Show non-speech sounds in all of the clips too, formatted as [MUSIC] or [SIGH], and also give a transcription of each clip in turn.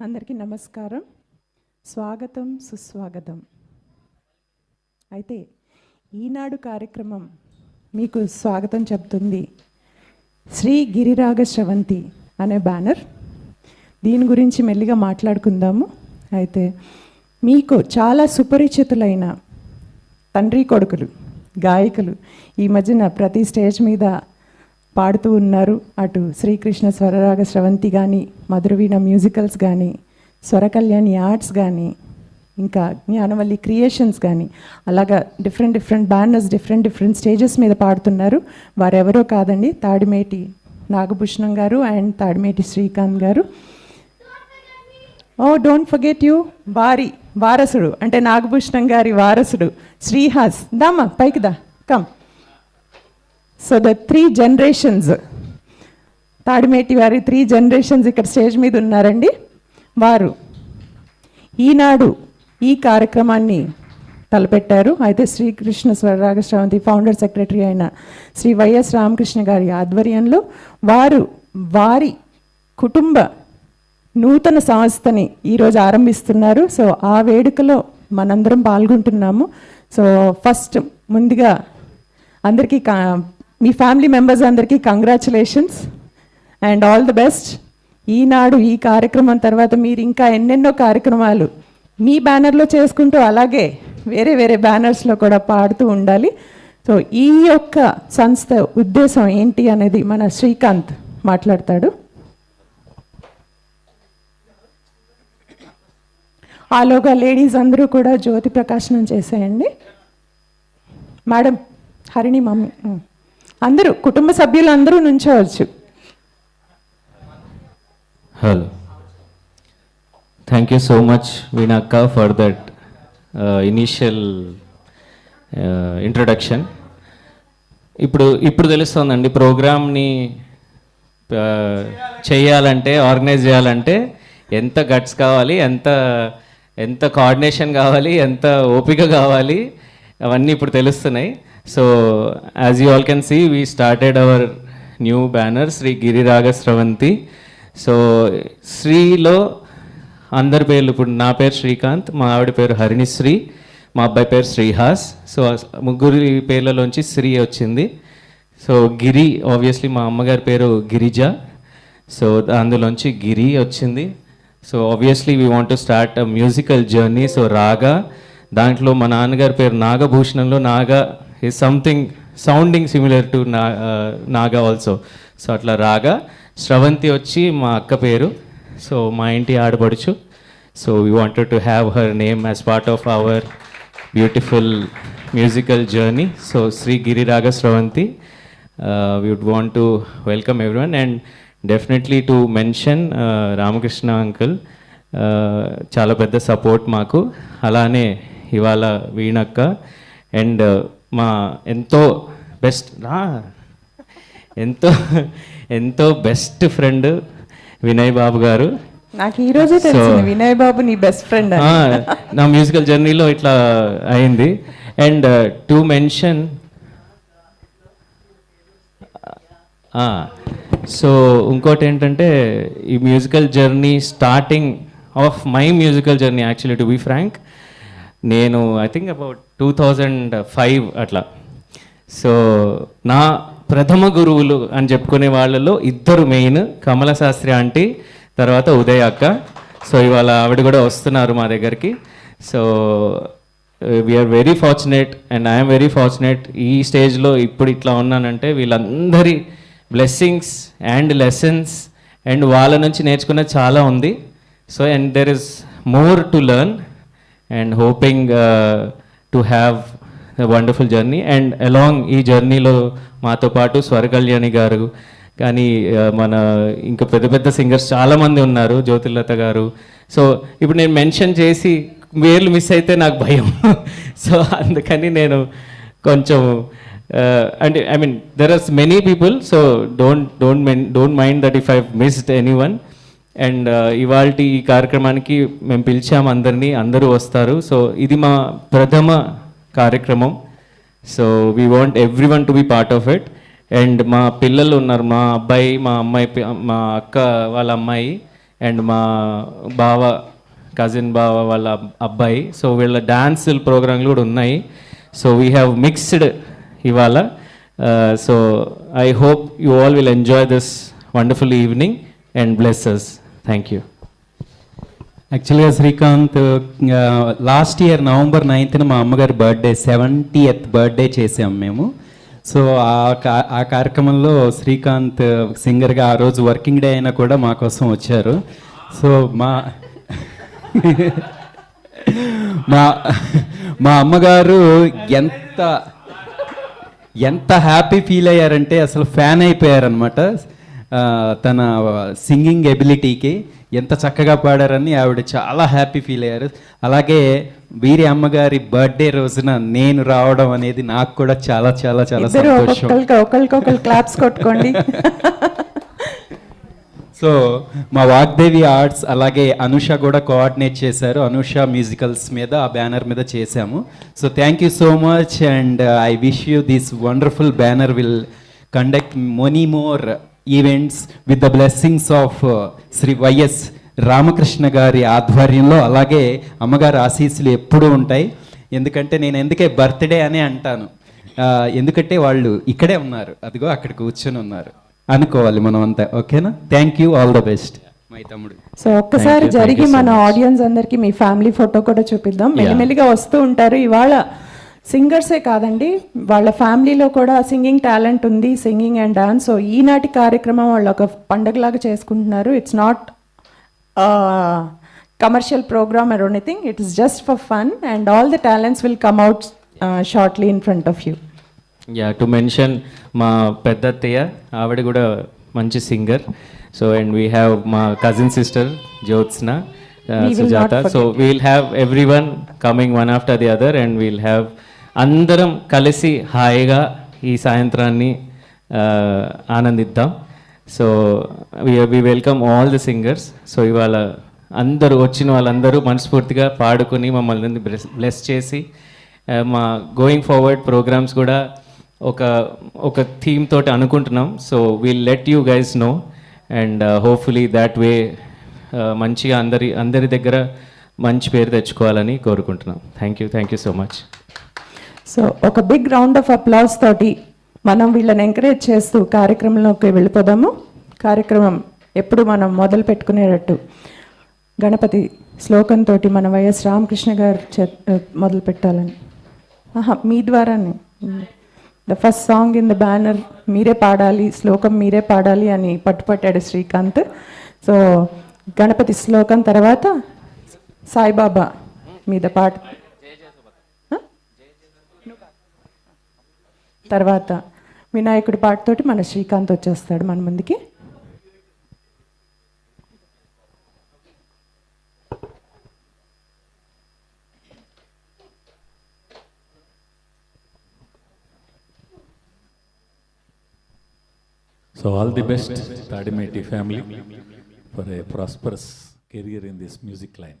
అందరికీ నమస్కారం. స్వాగతం సుస్వాగతం. అయితే ఈనాడు కార్యక్రమం మీకు స్వాగతం చెప్తుంది శ్రీ గిరిరాగ శ్రవంతి అనే బ్యానర్. దీని గురించి మెల్లిగా మాట్లాడుకుందాము. అయితే మీకు చాలా సుపరిచితులైన తండ్రి కొడుకులు గాయకులు ఈ మధ్యన ప్రతి స్టేజ్ మీద పాడుతూ ఉన్నారు. అటు శ్రీకృష్ణ స్వరరాగ స్రవంతి కానీ మధురవీణ మ్యూజికల్స్ కానీ స్వరకళ్యాణి ఆర్ట్స్ కానీ ఇంకా జ్ఞానవల్లి క్రియేషన్స్ కానీ అలాగా different different banners different different stages మీద పాడుతున్నారు. వారెవరో కాదండి తాడిమేటి నాగభూషణం గారు అండ్ తాడిమేటి శ్రీకాంత్ గారు. ఓ డోంట్ ఫర్గెట్ యూ వారి వారసుడు అంటే నాగభూషణం గారి వారసుడు శ్రీహాస్ దామా పైకి దా come so the three generations Tadimeti వారి త్రీ జనరేషన్స్ ఇక్కడ స్టేజ్ మీద ఉన్నారండి. వారు ఈనాడు ఈ కార్యక్రమాన్ని తలపెట్టారు. అయితే శ్రీకృష్ణ స్వరరాగ శ్రవంతి ఫౌండర్ సెక్రటరీ అయిన శ్రీ వైఎస్ రామకృష్ణ గారి ఆధ్వర్యంలో వారు వారి కుటుంబ నూతన సంస్థని ఈరోజు ఆరంభిస్తున్నారు. సో ఆ వేడుకలో మనందరం పాల్గొంటున్నాము. సో ఫస్ట్ ముందుగా అందరికీ కా మీ ఫ్యామిలీ మెంబర్స్ అందరికీ congratulations and all the best ఈనాడు ఈ కార్యక్రమం తర్వాత మీరు ఇంకా ఎన్నెన్నో కార్యక్రమాలు మీ బ్యానర్లో చేసుకుంటూ అలాగే వేరే వేరే బ్యానర్స్లో కూడా పాడుతూ ఉండాలి. సో ఈ యొక్క సంస్థ ఉద్దేశం ఏంటి అనేది మన శ్రీకాంత్ మాట్లాడతాడు. ఆలోగా లేడీస్ అందరూ కూడా జ్యోతి ప్రకాశనం చేసేయండి. మేడం హరిణి మమ్మీ అందరూ కుటుంబ సభ్యులు అందరూ నుంచోవచ్చు. Hello thank you so much వీణక్క for that initial initial uh, ఇప్పుడు ఇప్పుడు తెలుస్తుందండి ప్రోగ్రామ్ని చేయాలంటే ఆర్గనైజ్ చేయాలంటే ఎంత గట్స్ కావాలి ఎంత ఎంత కోఆర్డినేషన్ కావాలి ఎంత ఓపిక కావాలి అవన్నీ ఇప్పుడు తెలుస్తున్నాయి. So as you all can see we started our new banner Shri Giriraga Sravanthi so శ్రీలో అందరి పేర్లు ఇప్పుడు నా పేరు శ్రీకాంత్ మా ఆవిడ పేరు హరిణిశ్రీ మా అబ్బాయి పేరు శ్రీహాస్. సో ముగ్గురి పేర్లలోంచి శ్రీ వచ్చింది. సో గిరి ఆబ్వియస్లీ మా అమ్మగారి పేరు గిరిజ. సో అందులోంచి గిరి వచ్చింది. So obviously we want to start a musical journey so Raga దాంట్లో మా నాన్నగారి పేరు నాగభూషణంలో Naga is something sounding similar to నా నాగా ఆల్సో సో అట్లా రాగా శ్రవంతి వచ్చి మా అక్క పేరు. సో మా ఇంటి ఆడపడుచు. So we wanted to have her name as part of our beautiful musical journey so Shri Giriraga Sravanthi we would want to welcome everyone and definitely to mention Ramakrishna uncle చాలా పెద్ద support మాకు. అలానే ఇవాళ వీణక్క and మా ఎంతో best రా ఎంతో ఎంతో బెస్ట్ ఫ్రెండ్ వినయ్ బాబు గారు. నాకు ఈ రోజే తెలిసింది వినయ్ బాబు నీ బెస్ట్ ఫ్రెండ్ నా మ్యూజికల్ జర్నీలో ఇట్లా అయింది. అండ్ టు మెన్షన్ సో ఇంకోటి ఏంటంటే ఈ musical journey starting of my musical journey actually to be frank నేను I think about two thousand five అట్లా. సో నా ప్రథమ గురువులు అని చెప్పుకునే వాళ్ళలో ఇద్దరు మెయిన్ కమల శాస్త్రి ఆంటీ తర్వాత ఉదయ్ అక్క. సో ఇవాళ ఆవిడ కూడా వస్తున్నారు మా దగ్గరికి. So we are very fortunate and I'm very fortunate ఈ స్టేజ్లో ఇప్పుడు ఇట్లా ఉన్నానంటే వీళ్ళందరి బ్లెస్సింగ్స్ అండ్ లెసన్స్ అండ్ వాళ్ళ నుంచి నేర్చుకున్నది చాలా ఉంది. So and there is more to learn and hoping to have wonderful journey and along ఈ జర్నీలో మాతో పాటు స్వరకళ్యాణి గారు కానీ మన ఇంకా పెద్ద పెద్ద సింగర్స్ చాలామంది ఉన్నారు జ్యోతిలత గారు. సో ఇప్పుడు నేను మెన్షన్ చేసి వేర్లు మిస్ అయితే నాకు భయం. [LAUGHS] సో అందుకని నేను కొంచెం అంటే I mean there are many people so don't don't men don't mind that if I missed any one and uh, ఇవాళ ఈ కార్యక్రమానికి మేము పిలిచాము అందరినీ. అందరూ వస్తారు. సో ఇది మా ప్రథమ కార్యక్రమం. So we want every one to be part of it and మా పిల్లలు ఉన్నారు. మా అబ్బాయి మా అమ్మాయి మా అక్క వాళ్ళ అమ్మాయి అండ్ మా బావ కజిన్ బావ వాళ్ళ అబ్బాయి. సో వీళ్ళ డ్యాన్స్ ప్రోగ్రాంలు కూడా ఉన్నాయి. సో వీ హ్యావ్ మిక్స్డ్ ఇవాళ. So I hope you all will enjoy this wonderful evening and blesses thank you యాక్చువల్గా శ్రీకాంత్ లాస్ట్ ఇయర్ నవంబర్ నైన్త్న మా అమ్మగారి బర్త్డే సెవెంటీయత్ బర్త్డే చేసాం మేము. సో ఆ కా- ఆ కార్యక్రమంలో శ్రీకాంత్ సింగర్గా uh, ఆ రోజు వర్కింగ్ డే అయినా కూడా మా కోసం వచ్చారు. సో మా [LAUGHS] మా మా అమ్మగారు ఎంత ఎంత హ్యాపీ ఫీల్ అయ్యారంటే అసలు ఫ్యాన్ అయిపోయారనమాట తన సింగింగ్ ఎబిలిటీకి ఎంత చక్కగా పాడారని ఆవిడ చాలా హ్యాపీ ఫీల్ అయ్యారు. అలాగే వీరి అమ్మగారి బర్త్డే రోజున నేను రావడం అనేది నాకు కూడా చాలా చాలా చాలా సంతోషం. ఒకరికొకరు క్లాప్స్ కొట్టుకోండి. [LAUGHS] సో మా వాగ్దేవి ఆర్ట్స్ అలాగే అనుష కూడా కోఆర్డినేట్ చేశారు. అనుష మ్యూజికల్స్ మీద ఆ బ్యానర్ మీద చేశాము. So thank you so much and I wish you this wonderful banner will conduct many more events with the blessings of Shri YS Ramakrishna గారి ఆధ్వర్యంలో అలాగే అమ్మగారి ఆశీస్సులు ఎప్పుడూ ఉంటాయి. ఎందుకంటే నేను ఎందుకే బర్త్డే అనే అంటాను. ఎందుకంటే వాళ్ళు ఇక్కడే ఉన్నారు. అదిగో అక్కడ కూర్చొని ఉన్నారు. అనుకోవాలి మనం అంతా ఓకేనా? Thank you all the best my తమ్ముడు. సో ఒక్కసారి జరిగి మన ఆడియన్స్ అందరికి మీ ఫ్యామిలీ ఫోటో కూడా చూపిద్దాం. మెల్లిమెల్లిగా వస్తూ ఉంటారు. ఇవాళ సింగర్సే కాదండి వాళ్ళ ఫ్యామిలీలో కూడా సింగింగ్ టాలెంట్ ఉంది సింగింగ్ అండ్ డాన్స్. సో ఈనాటి కార్యక్రమం వాళ్ళు ఒక పండగలాగా చేసుకుంటున్నారు. It's not commercial program or anything it is just for fun and all the talents will come out shortly in front of you yeah to mention మా పెద్ద అత్తయ్య ఆవిడ కూడా మంచి singer. So and we have మా cousin sister Jyotsna will Sujatha. So we'll have every one coming one after the other and we'll have అందరం కలిసి హాయిగా ఈ సాయంత్రాన్ని ఆనందిద్దాం. So we welcome all the singers so ఇవాళ అందరూ వచ్చిన వాళ్ళందరూ మనస్ఫూర్తిగా పాడుకుని మమ్మల్ని బ్లెస్ చేసి మా గోయింగ్ ఫార్వర్డ్ ప్రోగ్రామ్స్ కూడా ఒక ఒక థీమ్ తోటి అనుకుంటున్నాం. So we'll let you guys know and hopefully that way మంచిగా అందరి అందరి దగ్గర మంచి పేరు తెచ్చుకోవాలని కోరుకుంటున్నాం. Thank you thank you so much so ఒక బిగ్ రౌండ్ ఆఫ్ అప్లాస్ తోటి మనం వీళ్ళని ఎంకరేజ్ చేస్తూ కార్యక్రమంలోకి వెళ్ళిపోదాము. కార్యక్రమం ఎప్పుడు మనం మొదలు పెట్టుకునేటట్టు గణపతి శ్లోకంతో మన వైఎస్ రామకృష్ణ గారు చే మొదలు పెట్టాలని. ఆహా మీ ద్వారానే. The first song in the banner మీరే పాడాలి శ్లోకం మీరే పాడాలి అని పట్టుపట్టాడు శ్రీకాంత్. సో గణపతి శ్లోకం తర్వాత సాయిబాబా మీద పాట. తర్వాత వినాయకుడి పాటతోటి మన శ్రీకాంత్ వచ్చేస్తాడు మన ముందుకి so all the best Tadimeti family for a prosperous career in this music line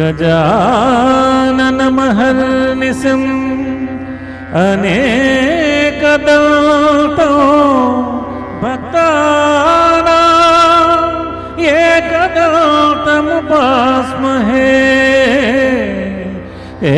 गजाननमहर्निशम् अनेकदन्तो तम एकदन्तमुपास्महे ए